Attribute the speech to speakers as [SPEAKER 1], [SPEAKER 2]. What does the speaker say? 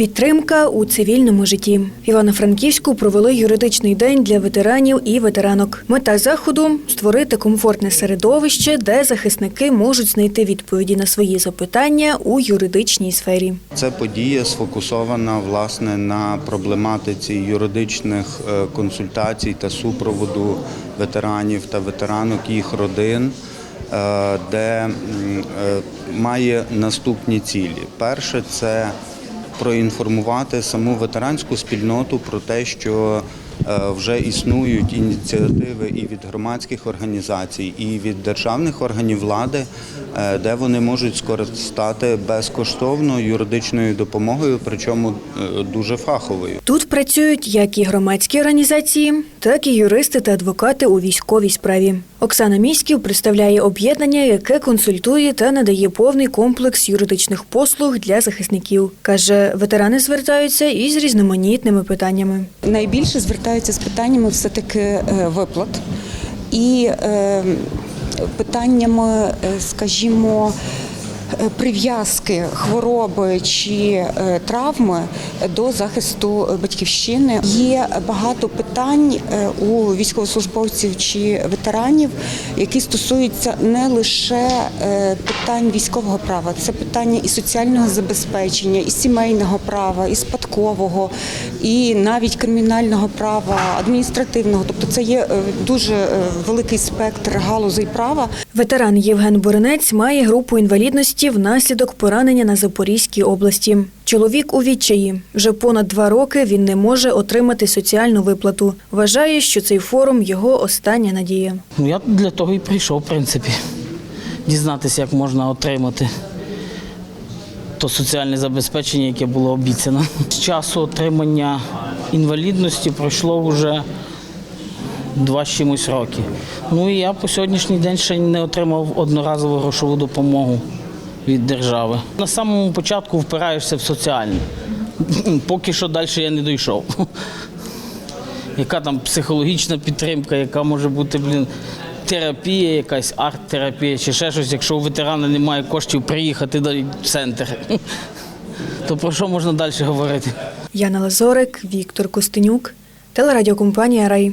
[SPEAKER 1] Підтримка у цивільному житті. Івано-Франківську провели юридичний день для ветеранів і ветеранок. Мета заходу створити комфортне середовище, де захисники можуть знайти відповіді на свої запитання у юридичній сфері.
[SPEAKER 2] Це подія сфокусована власне на проблематиці юридичних е, консультацій та супроводу ветеранів та ветеранок їх родин, е, де е, має наступні цілі. Перше це проінформувати саму ветеранську спільноту про те, що е, вже існують ініціативи і від громадських організацій, і від державних органів влади, де вони можуть скористати безкоштовно юридичною допомогою, причому е, дуже фаховою.
[SPEAKER 1] Тут працюють як і громадські організації, так і юристи та адвокати у військовій справі. Оксана Міськів представляє об'єднання, яке консультує та надає повний комплекс юридичних послуг для захисників. Каже, ветерани звертаються із різноманітними питаннями.
[SPEAKER 3] Найбільше звертаються з питаннями все-таки е, виплат і е, питаннями, е, скажімо, прив'язки хвороби чи е, травми до захисту батьківщини. Є багато питань е, у військовослужбовців чи ветеранів, які стосуються не лише е, питань військового права, це питання і соціального забезпечення, і сімейного права, і спадкового, і навіть кримінального права, адміністративного. Тобто це є е, дуже е, великий спектр галузей права.
[SPEAKER 1] Ветеран Євген Боренець має групу інвалідності внаслідок поранення на Запорізькій області. Чоловік у відчаї. Вже понад два роки він не може отримати соціальну виплату. Вважає, що цей форум його остання надія.
[SPEAKER 4] Ну, я для того і прийшов, в принципі, дізнатися, як можна отримати то соціальне забезпечення, яке було обіцяно. З часу отримання інвалідності пройшло вже два чимось роки. Ну і я по сьогоднішній день ще не отримав одноразову грошову допомогу від держави. На самому початку впираєшся в соціальне. Поки що далі я не дійшов яка там психологічна підтримка, яка може бути блін, терапія, якась арт-терапія чи ще щось, якщо у ветерана немає коштів приїхати до- в центр. То про що можна далі говорити?
[SPEAKER 1] Яна Лазорик, Віктор Костенюк, телерадіокомпанія Рай.